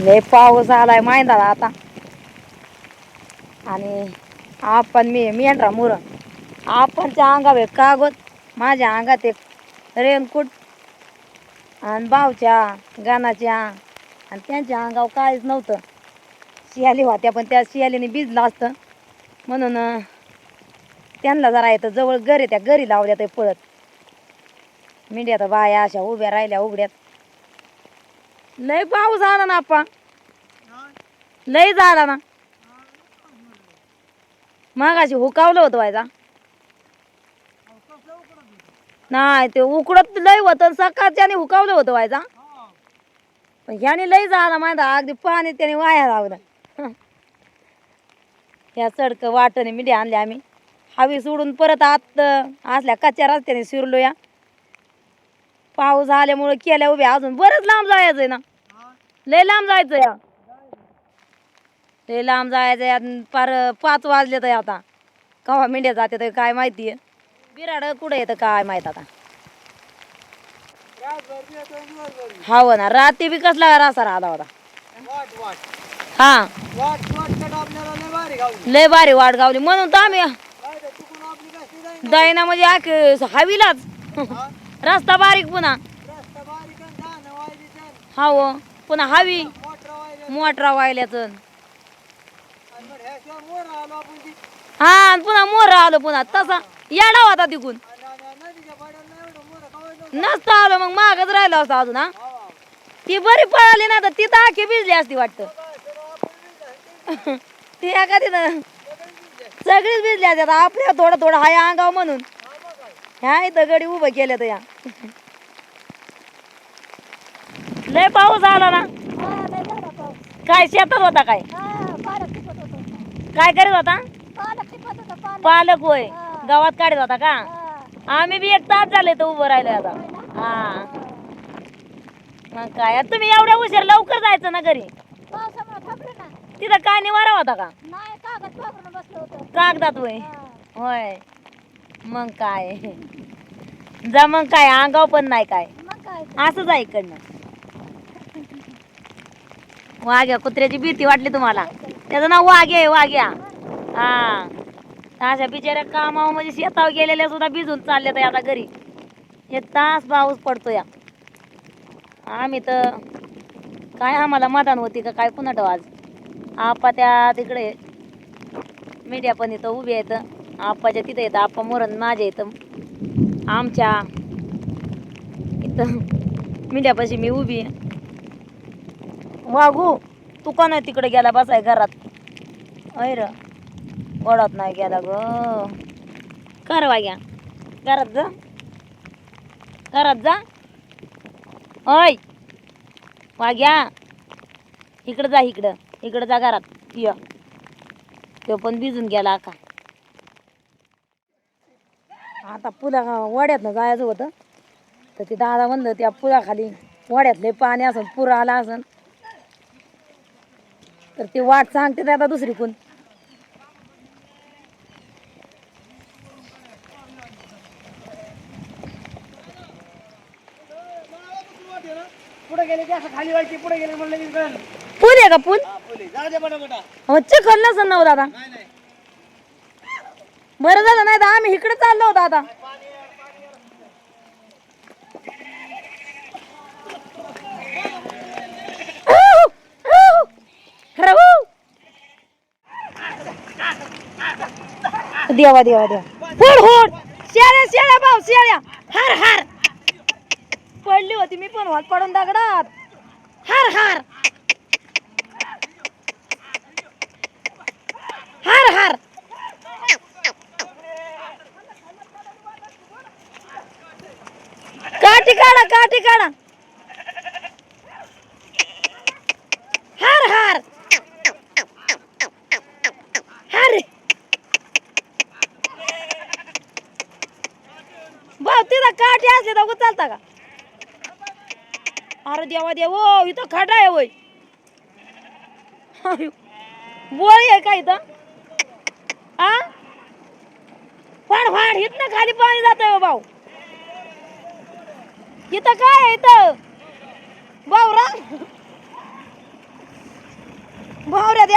लय पाऊस आलाय माहिंदाला आता. आणि आपण मी मेंढरा मुर आपणच्या अंगावर एक कागद माझ्या अंगात एक रेनकोट आणि भावच्या गानाच्या आणि त्यांच्या अंगावर काहीच नव्हतं. शियाली होत्या पण त्या शियालीने भिजलं असतं. म्हणून त्यांना जरा येतं जवळ गरी त्या घरी लावल्या ते पळत. मेंढ्या तर बाया अशा उभ्या राहिल्या उघड्यात. लय पाऊस आला ना आपा. लय झाला ना. मागाशी हुकावलं होतं व्हायचा नाही ते उकडत लय होतं सकाळच्याने हुकावलं होतं व्हायचा पण ह्याने लय झाला माहिती अगदी पाणी त्याने वाया लावलं ह्या सडक वाटणे मिठी आणले आम्ही. हवी सोडून परत आत असल्या कच्च्या रस्त्याने शिरलो या पाऊस आल्यामुळे केल्या उभ्या. अजून बरंच लांब जायचं ना. लय लांब जायचं या लय लांब जायचं या पार पाच वाजले तर आता. कवा मेंढ्या जाते तर काय माहिती आहे. बिराड कुठं येतं काय माहीत आता. हा हो ना रात्री बी कसला रासा राहता होता. हा. लय भारी वाट गावली. म्हणून तर आम्ही दैना म्हणजे आख हवीलाच. रस्ता बारीक पुन्हा. हा पण पुन्हा हवी. मोटरा वायल्याच हा पुन्हा मोर आलो पुन्हा. तसा येडा होता तिकून. नसतं आलो मग मागच राहिलं असतं अजून हा. ती बरी पळाली ना तर ती तर आखी भिजली असती वाटत. ती एका तिथं सगळीच भिजली असते. आता आपल्या थोडं थोडं हाय अंगाव म्हणून. ह्या इथं गडी उभं केलं तर या. लय पाऊस आला ना. काय शेतात होता काय? काय करीत होता? पालक होय. गावात काढत होता का? आम्ही बी एक तास झाले तर उभं राहिलोय आता. हा. मग काय तुम्ही एवढ्या उशीर लवकर जायचं ना घरी? तिथं काय निवारा होता का? कागदात होय? होय. मग काय? जा मग काय अंगाव पण नाही काय. असंच आहे इकडनं. वाघ्या कुत्र्याची भीती वाटली तुम्हाला. त्याचं नाव वाघ्या आहे वाघ्या. हा. अशा बिचाऱ्या कामावर म्हणजे शेतावर गेलेल्या सुद्धा भिजून चालले तर आता घरी. हे तास पाऊस पडतो या आम्ही तर काय आम्हाला मदान होती का काय पुन्हा कुणाट आज? आप्पा त्या तिकडे मीडिया पण इथं उभी आहेत. आप्पाच्या तिथं येतं आप्पा मोरण माझ्या इथं. आमच्या इथं मीडियापाशी मी उभी आहे. वाघू तू का नाही तिकडे गेला बसाय घरात? ऐर वडात नाही गेला ग. कर वाग्या. घरात जा. घरात जा. ओय वाग्या. इकडं जा इकडं. इकडं जा घरात. य. तो पण भिजून गेला का आता पुला वड्यातनं जायचं होतं. तर ते दादा म्हणलं त्या पुलाखाली वड्यातले पाणी असन पुर आला असन. तर ती वाट सांगते आता दुसरी कोण पुढे गेले की असं खाली व्हायची पुढे गेले म्हणलं की. पूल आहे का पूल हा, पोलीस. जाऊ दे चिखल दादा नाही, नाही. बरं झालं नाही तर आम्ही इकडे चाललो होतो आता देवा देवा देवा. फोड फोड. शेळ्या शेळ्या भाऊ शेळ्या. हार हार. पडली होती मी पण वाट पडून दगडात. हार हार. हार हार. काठी काढा काठी काढा. हार हार हार भाऊ तिथं काठी असले तर चालता का? अरे देवा देव इथं खडा आहे वय. बोळी आहे का इथं? आ? फाड फाड इथनं खाली पाणी जात हो भाऊ. इथं काय आहे इथं? भाऊ राम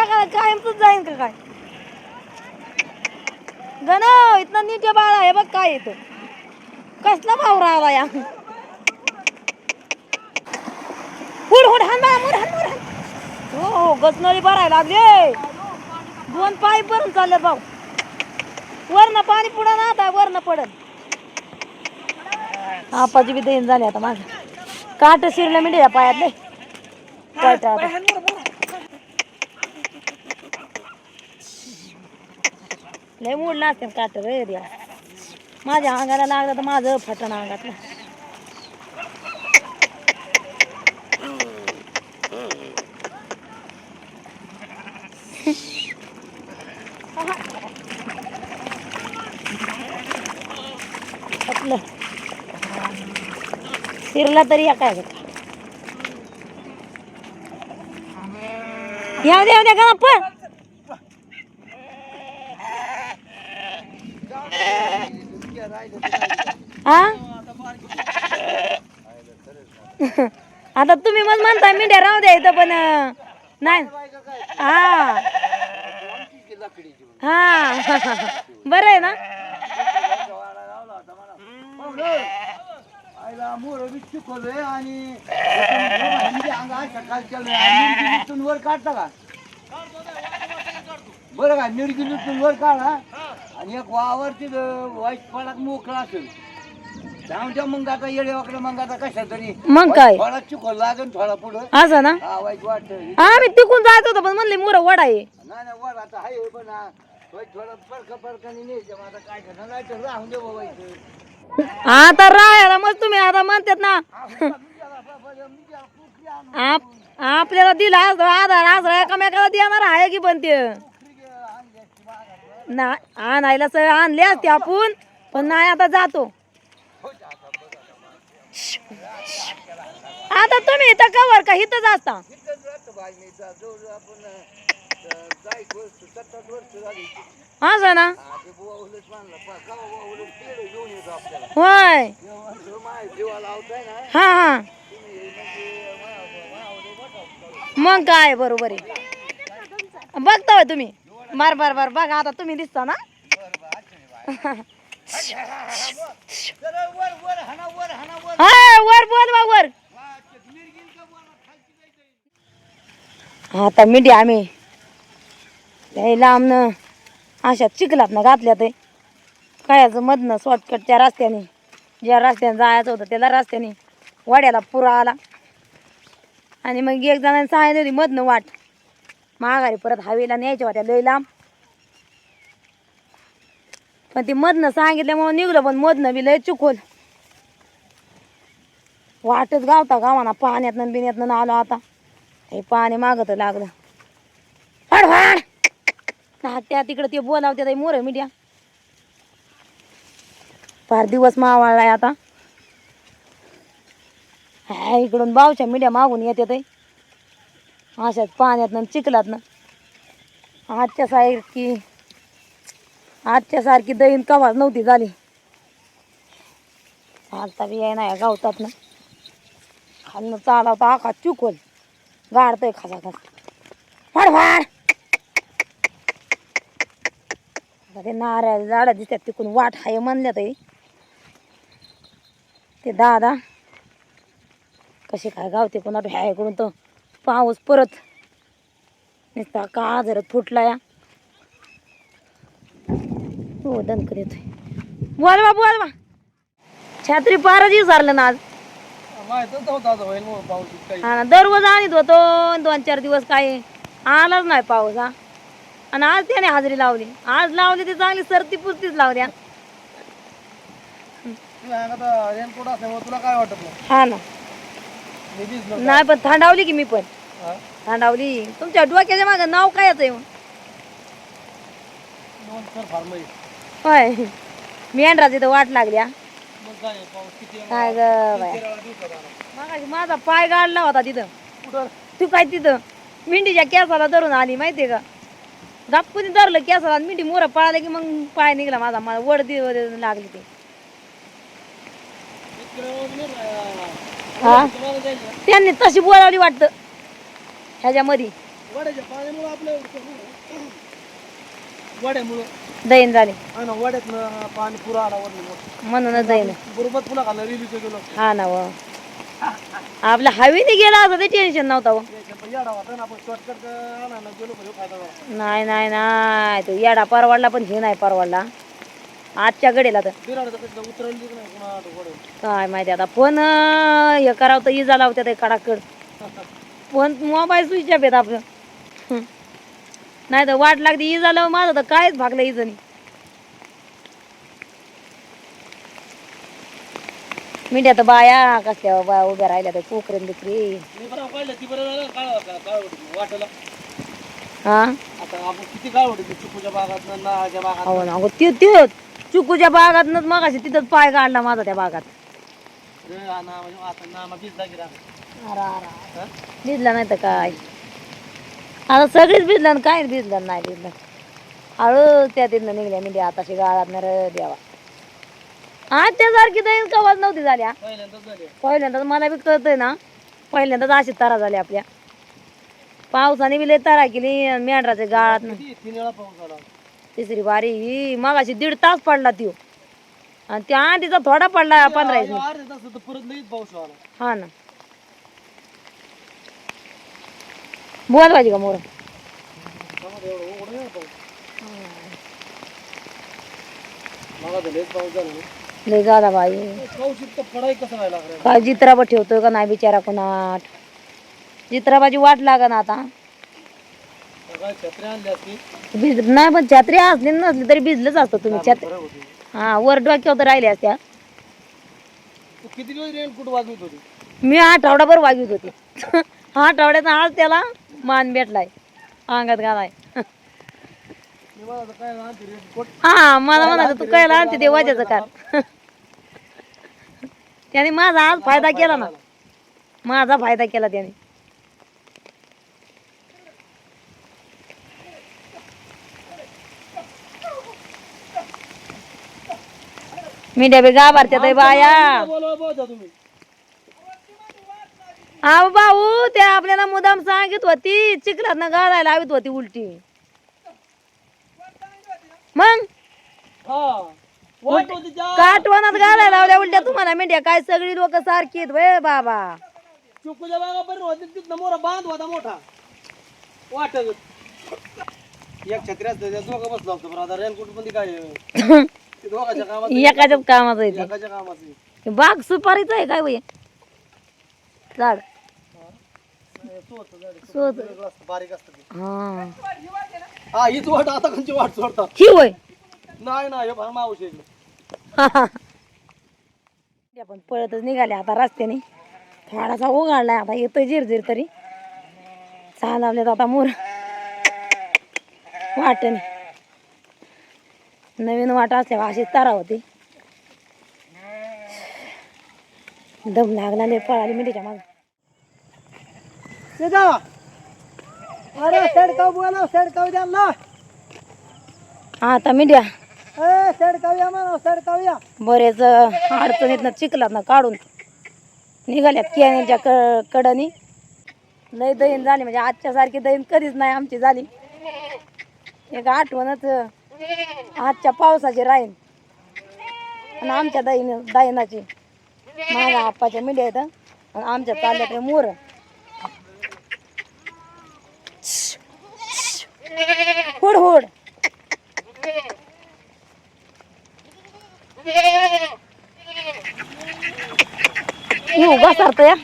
काय कायमच जाईन का काय? गण इथं नीट बाळा आहे बघ काय येतं कसला भावरा आला या हुड हुड हान बाळा मुड हान मुड हान हो हो भरायला लागले दोन पाय भरून चालले भाऊ. वरनं पाणी पुढं ना आता वरनं पडल. आपाची बी देईन झाली आता माझं काट शिरलं मिळे या पायातले काय लय मूड लागते काट रे द्या माझ्या अंगाला लागलं तर माझं फटण अंगातलं. आपलं शिरला तरी या काय या द्या द्या का हा आता तुम्ही मग म्हणताय मी राहू द्या इथं पण नाही. हा. हा. बरं आहे ना? बी आणि म्हणजे वर काढता का? बरं का निर्गी लुटून वर काढा. आणि एक वावर तिथं वाईट पडाक मोकळा असेल. जाऊच्या मग आता येडे वाकडे मग आता कशा तरी. मग काय? थोडा लागेल थोडा पुढं. असं ना. हा वाईट वाटत. हा मी तिकून जायचं होतं पण म्हणले मोर वडा आहे. नाही वर आता आहे पण हा, वाईट थोडं परकाने न्यायचं. मग आता काय करणार? नाही तर राहून दे बाबा इथं. आता राहायला मग तुम्ही आता म्हणतात ना. आप आपल्याला दिला असतो आधार आधार एकामेकाला देणार आहे की पण ते? ना आणायला सगळं आणले असते आपण पण नाही आता जातो. आता तुम्ही इथं कवर का इथंच असता? इथंच असं ना हा, होय. हा हा. मग काय बरोबर आहे. बघता तुम्ही. बर बर बर. बघा आता तुम्ही दिसता ना? जरा वर बोल बा वर. ते आता मिडी आम्ही लय लांबनं अशा चिखलात ना घातल्या ते कायचं मधनं शॉर्टकटच्या रस्त्याने. ज्या रस्त्याने जायचं होतं त्याला रस्त्याने. वाड्याला पुरा आला. आणि मग एक जणांनी सांगितलं होती मधनं वाट. माघारी परत हवेला न्यायच्या होत्या लय लांब. पण ती मधनं सांगितल्यामुळे निघलं पण मधनं बी लय चुकवलं वाटच गावता गावाना पाण्यातनं बिण्यातनं आलो आता. हे पाणी मागत लागलं. वाढ हा त्या तिकडं ते बोलावते ताई मोर मीडिया. फार दिवस मावाळलाय आता. इकडून बावच्या मीडिया मागून येते अशात पाण्यातनं चिखलातनं. आजच्या सारखी आजच्या सारखी दहीन कवाच नव्हती झाली. चालता बी आहे नाही या गावतात ना खालनं चालवता आखा चुकल गाडतोय खासा खास. फाड फाड. आता ते नारळ झाडं दिसतात तिकडून. वाट हाय म्हणल्या तरी ते दादा कशी काय गावते कोणा ह्याकडून तर पाऊस परत. नुसता का जरत फुटला या हो दणकत येतोय. बोल बा बोल बा छात्री पारच विसरलं ना आज. माहितच नव्हतं आता होईल म्हणून पाऊस काही हा ना दररोज आणत होतो दोन चार दिवस काय आलाच नाही पाऊस हा. आणि आज त्याने हाजरी लावली. आज लावली ती चांगली सर्दी पुरतीच तुला आता रेनकोट असल्यामुळे तुला काय वाटत नाही? हा ना. मी नाही पण थंडावली की मी पण. हा? थंडावली. तुमच्या डोक्याच्या मागं नाव काय आहे मग दोन सर फार लई. होय. मेंढरा तिथं वाट लागल्या मग काय आहे, पाऊस किती आहे? काय ग बाय तेरा दिवसात आला. मागाशी माझा पाय गाडला होता तिथं. कुठं? तू काय तिथं? मिंडीच्या केसाला धरून आली माहितीये का? गपकुनी धरलं केसाला आणि मिंडी मोर पळाले की मग पाय निघला माझा. मला वड दि- लागली ते. इकडे वगैरे नाही, हा. त्यांनी तशी बोलावली वाटतं. ह्याच्यामध्ये. दैन झाले. ना वड्यातनं पाणी पुरा आला वडलं म्हणूनच दैन हा ना व. आपल्या हवेने गेला होता ते टेन्शन नव्हतं नाही नाही नाही. तो येडा परवडला पण हे नाही परवडला. आजच्या घडीला तर. काय माहिती आता अं, हे करावं तर इजा लावत्यात कडाकड. फोन मोबाईल स्विच ऑफ आपलं. नाही तर वाट लागते इजा लावून माझं तर कायच भागलं इजनी. मिठ्या तर बाया कसल्या बाया उभ्या राहिल्या तर कोकरेन बिकरी हा? आता आपण किती काळ होते चिकूच्या बागात नाच्या बागात हो ना अगं ते चुकूच्या बागात मग अशी तिथंच पाय काढला माझा त्या बागात. म्हणजे आता भिजला नाही तर काय? आता सगळीच भिजलं काहीच भिजलं नाही भिजलं. हळू त्या तिथनं निघल्या म्हणजे आताशी गाळात न देवा. आजच्यासारखी दहीन कवाच नव्हती झाल्या. पहिल्यांदाच मला बी कळतंय ना. पहिल्यांदाच अशी तारा झाली आपल्या. पावसाने बी लय तारा केली मेंढराच्या गाळात तिसरी बारी ही. मगाशी दीड तास पडला त्यो. आणि त्या आधीचा थोडा पडला पंधरा वीस मिनिट. अर्ध्या तास तर परत लगेच पाऊस आला. हा ना. बोल पाहिजे का मोर. लय बाई. काय जित्राबा ठेवतोय का नाही बिचारा कोणाट? जित्राबाची वाट लागा ना आता काय छत्री आणली असती भिज नाही पण छत्री असली नसली तरी भिजलंच असतं तुम्ही छत्री. हा वर डोक्यावर तर राहिल्या असत्या. किती दिवस रेनकोट वाजवत होती? मी आठवडाभर वागवीत होती. आठवड्यात आज त्याला मान भेटलाय. अंगात घालाय. काय हा मला म्हणायचं तू कायला आणते ते वाजायचं का त्याने माझा आज फायदा केला ना. माझा फायदा केला त्याने. मी डबे गाभारत्यात बाया. अहो भाऊ ते आपल्याला मुदाम सांगित होती चिखलात ना घालायला लावित होती उलटी. मग? होती काटवनात घालायला लावल्या उलट्या तुम्हाला मेंढ्या काय सगळी लोक सारखी आहेत व्हय बाबा. चिकूच्या बागा बरं होती तिथनं मोरा बांध होता मोठा. वाटत. एक छत्री असतं त्या दोघं बसलो आता रेनकोटमध्ये काय दोघांच्या कामात एकाच्याच कामाचं आहे ते. एकाच्या कामात. हे बाग सुपारीचं आहे काय वय झाड. हे सोडतं झाड. सोड वेगळं असतं, बारीक असतं ते. हा. हा हीच वाट आता कोणची वाट सोडतात? ही वय नाही हे मावशी आहे. आपण पळतच निघाले आता रस्त्याने. थोडासा उघडलाय आता येतोय झिरझिर तरी. चालवलेत आता मोर. वाटेने. नवीन वाट असल्या अशीच तारा होती. दम लागला लय पळाली मी त्याच्या माग. अरे सडकाव बोला सडकाव द्या ना. आता मीडिया ए सडकाव या म्हणा सडकाव या. बरेच अडचणीतनं चिखलात ना काढून निघाल्यात कॅनेलच्या क कडनी. लय दहीन झाली म्हणजे आजच्या सारखी दहीन कधीच नाही आमची झाली. एक आठवणच आजच्या पावसाची राहीन. आणि आमच्या दहीन दाईनाची. माझ्या आप्पाच्या मिड्या आहेत आणि आमच्या चालल्या मोर. Hood hood. येऊ घसरतो या.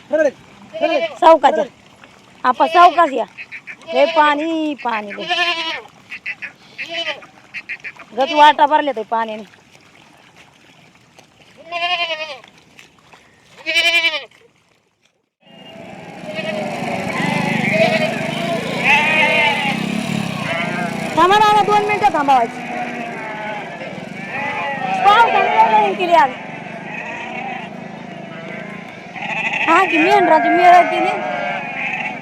सावकाच्या आपण सावकाश या. हे पाणी पाणी गच वाटा भरले ते पाण्याने. थांबा ना दोन मिनिटं थांबावायची. पावसाने केली आज. हा की मेंढराची मेळ केली.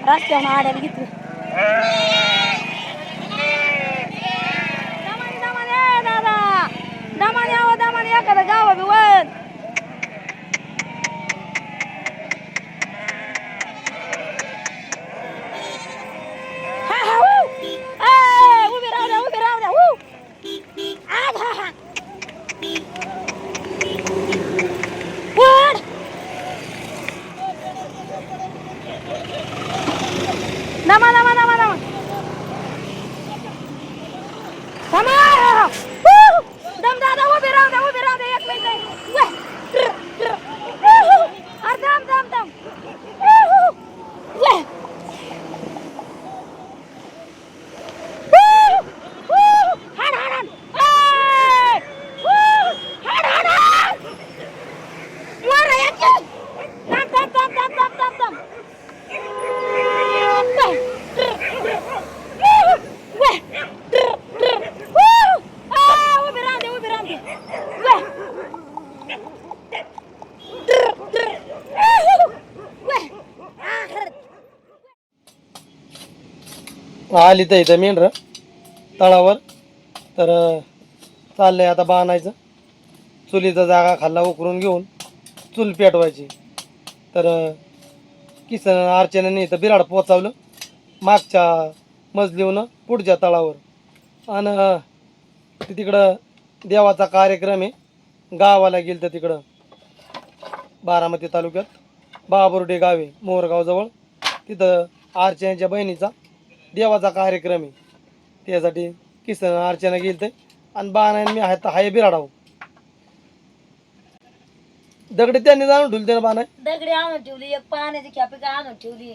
रस्त्यावर आड्याला घेतली. आवा दमाने एखादं गावा बी वन दमा दमा दमा दमा दमा हू! दम दादा उभे राहू दे उभे राहू दे एक मिनिट वे! ट्र, ट्र. हू! अरे दम दम दम हू! वे! हू! हू! हाड, हाड, हाड. ए! हू! हाड, हाड, हाड. वर एक. दम, दम, दम, दम, दम, दम, दम. वे! ट्र, ट्र. हू! वे! ट्र, ट्र. हू! आ, उभे राहू दे उभे राहू दे वे! ट्र, ट्र. हू! वे! आ, खरंच. आली तर इथं मेंढर. तळावर. तर चाललं चाललंय आता बाणायचं चुलीचा जागा खाल्ला उकरून घेऊन चूल पेटवायची. तर किसन अर्चनाने इथं बिराड पोचावलं मागच्या मजलीहून पुढच्या तळावर. आणि ते तिकडं देवाचा कार्यक्रम आहे. गावाला गेलं तर तिकडं. बारामती तालुक्यात. बाबुर्डे गावे मोरगावजवळ तिथं अर्चनाच्या बहिणीचा देवाचा कार्यक्रम आहे. त्यासाठी किसन अर्चना गेली ते आणि बाणाने मी आहे हाय बिराडाव. दगडी त्यांनी जाणून ठेवली त्यानं बाणा. दगडी आणून ठेवली एक पाण्याची कॅपिका आणून ठेवली.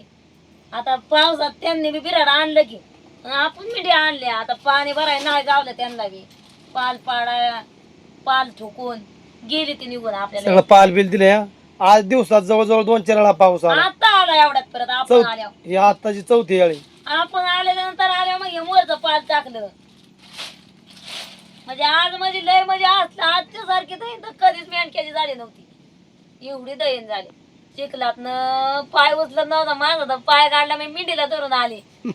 आता पावसात त्यांनी बी बिराड आणलं की. आपण मिठी आणले आता पाणी भराय नाही गावलं त्यांना बी. पाल पाडा पाल ठोकून गेली ती निघून आपल्याला. सगळं पाल बिल दिले हा. आज दिवसात जवळजवळ दोन चार वेळा पाऊस आला. आता आला एवढ्यात परत आपण चौथ आल्यावर. ही आत्ताची चौथी वेळी आपण आल्यानंतर आल्या मग हे मोरचं पाल टाकलं. म्हणजे आज म्हणजे लय म्हणजे आज आजच्या सारखी दहीन तर कधीच मेंढक्याची झाली नव्हती. एवढी दहीन झाली. चिखलात पाय उचलत नव्हता माझा तर पाय काढला मी मिंडीला धरून आले.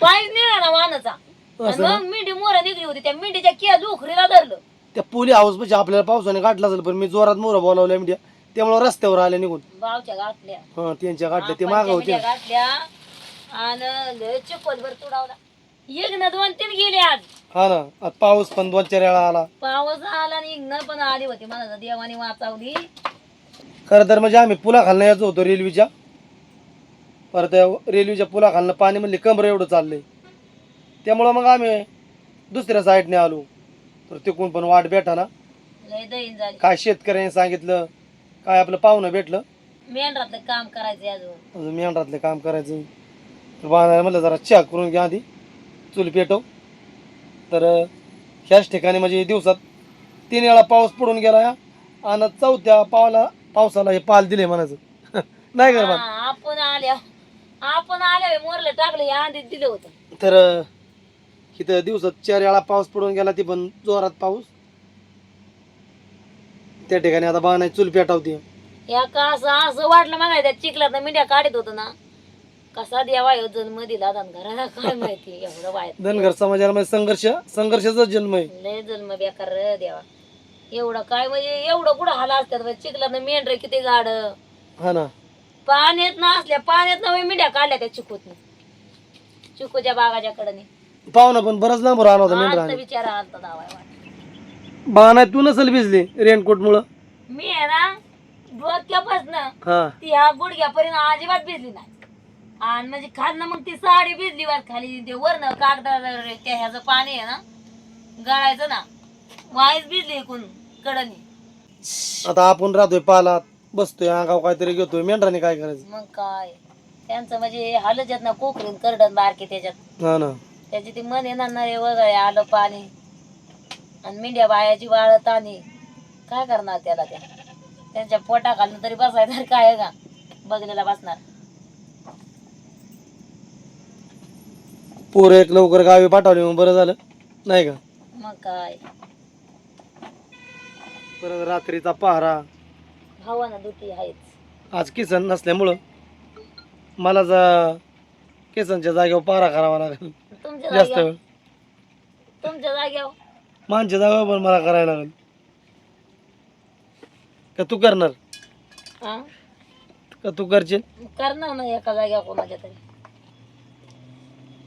पायच निघाला वाहनाचा आणि मग मिंडी मोर निघली होती त्या मिंडीच्या किया दुखरीला धरलं. त्या पुली हाऊस म्हणजे आपल्याला पावसाने गाठला असेल पण मी जोरात मोर बोलावल्या म्हणजे त्यामुळे रस्त्यावर आले निघून. बावच्या गाठल्या. हा त्यांच्या गाठल्या ते माग होते. पंचामित्या गाठल्या. आणि लय चिखलभर तुडावला. एक ना दोन तीन गेले आज. हा ना पाऊस पण दोन चार वेळा आला. पाऊस आला आणि पण आली होती. मला देवाने वाचावली. खरं तर म्हणजे आम्ही पुला खालनं यायचो होतो रेल्वेच्या. परत रेल्वेच्या पुला खालनं पाणी म्हणले कमर एवढं चाललंय. त्यामुळं मग आम्ही दुसऱ्या साईडने आलो. तर तिकून पण वाट भेटा ना लय दहीन झाली. काय शेतकऱ्यांनी सांगितलं काय आपलं पाहुणं भेटलं. मेंढरातलं काम करायचं अजून. मेंढरातलं काम करायचं तर बांधायला म्हणलं जरा चहा करून घ्या आधी. चूल पेटव. तर ह्याच ठिकाणी म्हणजे दिवसात तीन वेळा पाऊस पडून गेला आणि चौथ्या पावला पावसाला हे पाल दिले म्हणायचं. नाही का रे बा? हा, आपण आल्या. आपण आल्या मोरले टाकले आधीच दिलं होतं. तर इथं दिवसात चार वेळा पाऊस पडून गेला ती पण जोरात पाऊस. त्या ठिकाणी आता बाणाय चूल पेटावती. या का असं असं वाटलं मग त्या चिखलात मिंड्या काढत होतं ना. कसा देवा ह्यो जन्म दिला दान घराला काय माहिती? एवढं वाईट. धनगर समाजाला म्हणजे संघर्ष संघर्षाचा जन्म आहे. लय जन्म बेकार रे देवा. एवढं काय म्हणजे एवढं कुठं हाला असतात चिखलात मेंढर किती गाड हा ना. पाण्यात ना असल्या पाण्यात ना मिंड्या काढल्या त्या चिकूत चिकूच्या बागाच्या कडनी. पाहुणा पण बराच लांब राहिला होता मेंढरा आता विचार आलता दावाय वाट. तू नसेल भिजली रेनकोट मुळे मी आहे ना डोक्यापासनं हा. ती ह्या गुडघ्यापर्यंत अजिबात भिजली नाही. आणि म्हणजे खालनं मग ती साडी भिजली वर खाली. ते वरनं कागदा त्या ह्याचं पाणी आहे ना गळायचं ना वाईच भिजली एकूण कडनी. आता आपण राहतोय पालात बसतोय अंगाव काहीतरी घेतोय मेंढराने काय करायचं? मग काय? त्यांचं म्हणजे हालच येत ना कोकरीन करडन बारके त्याच्यात. हा ना. त्याची ती मन येणार ना रे वगैरे आलं पाणी. आणि मेंढ्या बायाची वाळत आणि काय करणार त्याला त्या? त्यांच्या पोटा घालून तरी बसायचं काय आहे का? बघलेला बसणार. पोरं एक लवकर गावी पाठवली मग बरं झालं. नाही का? मग काय? परत रात्रीचा पहारा. भावानं दुटी आहेच. आज किसन नसल्यामुळं मला जा किसनच्या जागेवर पहारा करावा लागेल. तुमच्या जास्त जाग्यावर वेळ. तुमच्या जाग्यावर मानच्या जागेवर पण मला करायला लागेल. का तू करणार? हा? का तू करशील? करणार ना एका जाग्यावर कोणाच्या तरी.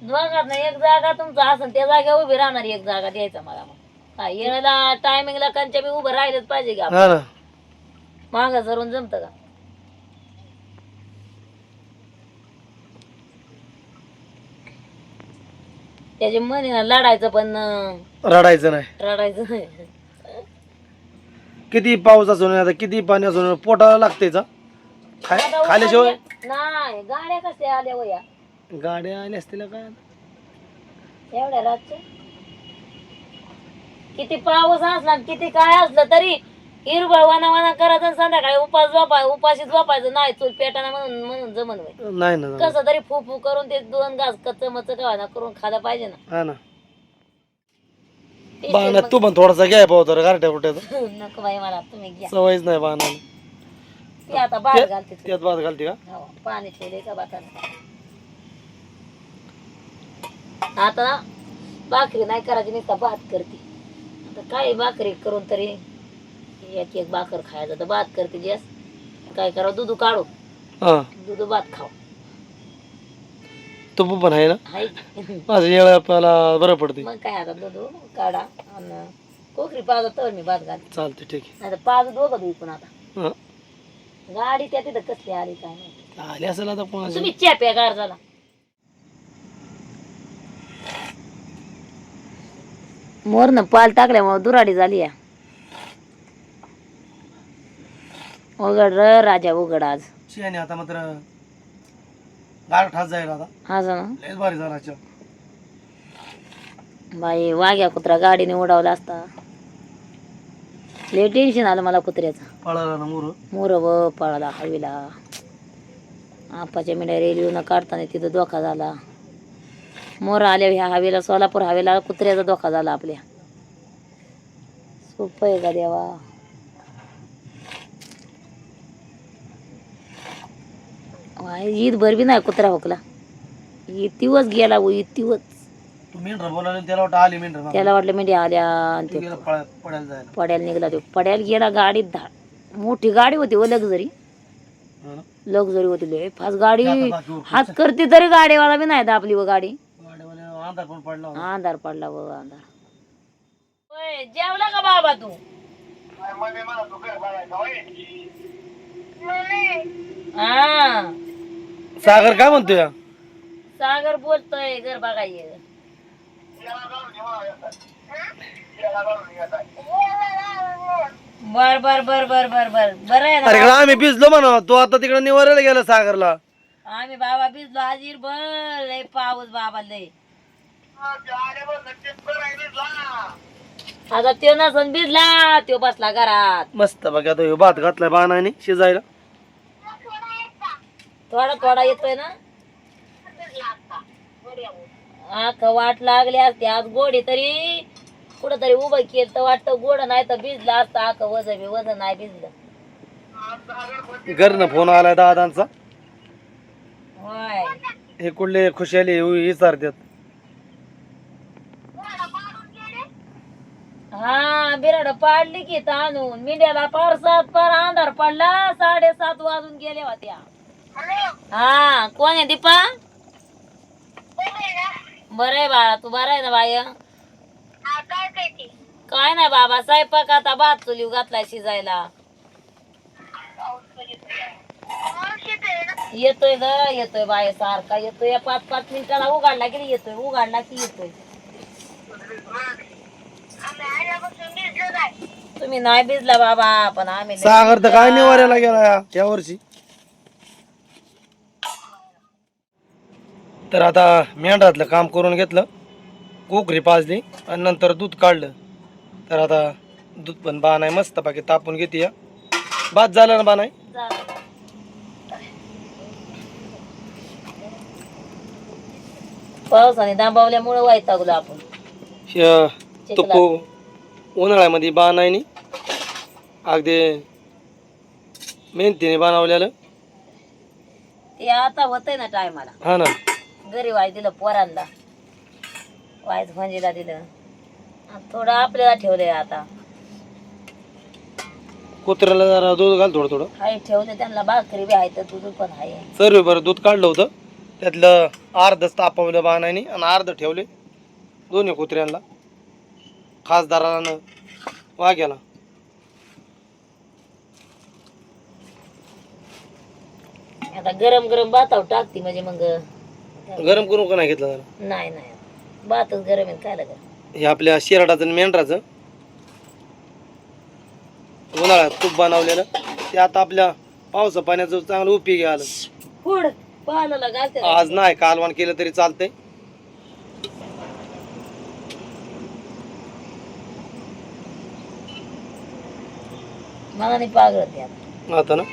दोघात ना एक जागा तुमचा असेल त्या जागेवर उभी राहणार एक जागा द्यायचा मला मग. हा येण्याला टायमिंगला कंच्या बी उभं राहिलंच पाहिजे का हा ना. मागं जरून जमतं का? त्याच्या मनीला लढायचं पण अं, रडायचं नाही. रडायचं नाही. किती पाऊस असू नये आता किती पाणी असू नये पोटाला लागतेच. खाय आता खाल्याशिवाय? उन्हाळ्यात- नाही गाड्या कशा आल्या वया? गाड्या आल्या असतील काय एवढ्या रातच्या किती पाऊस असला किती काय असलं तरी हिरबळ वाना वाना करायचं आणि संध्याकाळी उपास झोपाय उपाशी झोपायचं. नाही चूल पेटाना म्हणून म्हणून जमन वय नाही ना कसं तरी फू फू करून ते दोन घास कच्च मच ना करून खायला पाहिजे ना. हा ना. बाणा तू पण थोडासा घ्याय पाहतो रे गारट्या कुठ्याचा नको बाई मला तुम्ही घ्या. सवयच नाही बाणा ते आता बाहेर घालते. त्यात भात घालते का? हो, पाणी ठेवले का बाताला आता भाकरी नाही करायची नुसता भात करते. आता काय भाकरी करून तरी एक एक भाकर खायचं तर भात करते जेस काय करावं? दूध काढू. हा. दूध भात खाऊ. तू पण आहे ना? हाय. माझं येळ आपल्याला बरं पडते मग काय आता दूध काढा आणि कोकरी पाजत तर मी भात घालते. चालते ठीक नाही तर पाज दोघं दूध पण आता. आहे हा. गाडी त्या तिथं कसली आली काय नाही आली असेल आता कोणाची. तुम्ही चॅप्या गार झाला. मोरनं पाल टाकल्यामुळे दुराडी झाली या. उघड र राजा उघड आज. शियाने आता मात्र गार ठास जाईल आता. आज ना. लयच भारी झाला चहा. बाई वाघ्या कुत्रा गाडीने उडावला असता. लय टेन्शन आलं मला कुत्र्याचं. पळाला ना मोर. मोर व पळाला हवेला आपाच्या मेंढ्या रेल्वेनं काढताना तिथं धोका झाला. मोर आल्या ह्या हवेला सोलापूर हवेला कुत्र्याचा धोका झाला आपल्या. सोप आहे का देवा? ईद भर बी नाही कुत्रा हुकला. इतिवच गेला हो इतिवच त्याला वाटलं मेंढ्या आल्या पड्याला निघाला तो. पड्याला गेला गाडीत धाड मोठी गाडी होती व लक्झरी? लक्झरी होती फास्ट गाडी. हात करते तरी गाडीवाला बी नाही दाबली व गाडी. अंधार पण पडला होता. अंधार पडला व अंधार जेवला का बाबा तू? हा. सागर काय म्हणतोय? सागर बोलतोय घर बघाय बर बर बर बर बर बर. बर आहे अरे ना इकडं आम्ही भिजलो म्हणा तू आता तिकडे निवारायला गेला सागरला. आम्ही बाबा भिजलो आजीर बर लय पाऊस बाबा लय. आता त्यो नसन भिजला त्यो बसला घरात. मस्त बघा तो ह्यो भात घातलाय बाणाने शिजायला. थोडा थोडा येतोय ना? आख वाट लागली असते आज गोडी तरी कुठं तरी उभं केलं तर वाटतं गोड नाही तर भिजलं असतं. आख वजन बी वजन नाही भिजलं. घरनं फोन आलाय दादांचा. होय. हे कुठले खुशाली विचारतात. हा बिराड पाडली की ताणून. मिंड्याला पार सात पार अंधार पडला साडेसात वाजून गेल्या होत्या. हा कोण आहे दीपा? बरं आहे बाळा तू बरं आहे ना बाय? काय नाही बाबा स्वयंपाक आता भात चुलीव घातलाय शिजायला. येतोय ग येतोय बाय सारखा येतोय. पाच पाच मिनिटाला उघडला की येतोय उघडला की येतोय. तुम्ही नाही भिजला बाबा पण आम्ही सागर तर काय निवारायला गेला या- या वर्षी. तर आता मेंढरातलं काम करून घेतलं कोकरी पाजली आणि नंतर दूध काढलं. तर आता दूध पण बाण आहे मस्त बाकी तापून घेते या. भात झालं ना बाण आहे झालं. पावसाने दाबावल्यामुळे वैतागलो आपण. तो पो उन्हाळ्यामध्ये बाण आहे नी अगदी मेहनतीने बनवलेलं ते आता होतंय ना टायमाला. हा ना. घरी वाय दिलं पोरांना. वायच भांजीला दिलं. आणि थोडं आपल्याला ठेवलंय आता. कुत्र्याला जरा दूध घाल थोडं थोडं. हाय ठेवले त्यांना भाकरी बी आहे तर दूध पण आहे. सर्व बरं दूध काढलं होतं. त्यातलं अर्धच तापवलं बाणाने आणि अर्ध ठेवले. दोन्ही कुत्र्यांना. खासदाराला वाघ्याला. आता गरम गरम भातावर टाकते म्हणजे मग. गरम करून का नाही घेतलं जरा नाही नाही. भातच गरम आहे खायला गरम. हे आपल्या शिराडाचं आणि मेंढराचं. उन्हाळ्यात तूप बनवलेलं. ते आता आपल्या पावसा पाण्याचं चांगलं उपयोगी आलं. पुढ पाण्याला घालते. आज नाही कालवण केलं तरी चालतंय. मला नाही पागळत ते आता आता ना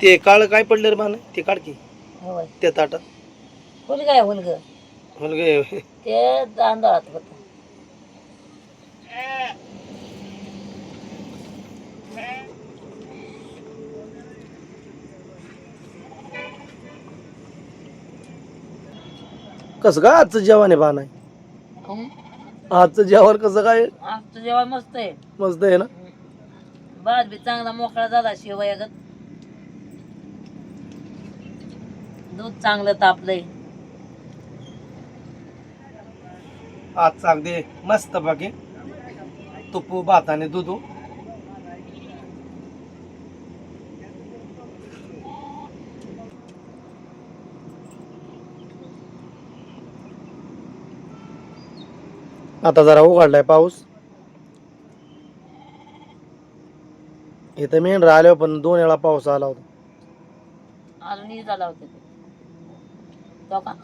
ते काळ काय पडलं रे बाण ते काढ की? होय. त्या ताटात? हुलग आहे हुलग. मुलगे ते तांदळात होत. कसं काय आजचं जेवण आहे बाण आहे आजचं जेवण कसं काय? आमचं जेवण मस्त आहे. मस्त आहे ना? भात बी चांगला मोकळा झाला शिवयागत दूध चांगलं तापलंय. आजचं अगदी मस्त बाकी तुपू भात आणि दूध. आता जरा उघडलाय पाऊस. इथं मेन आल्यावर पण दोन वेळा पाऊस आला होता. अजूनही झाला होता तो का?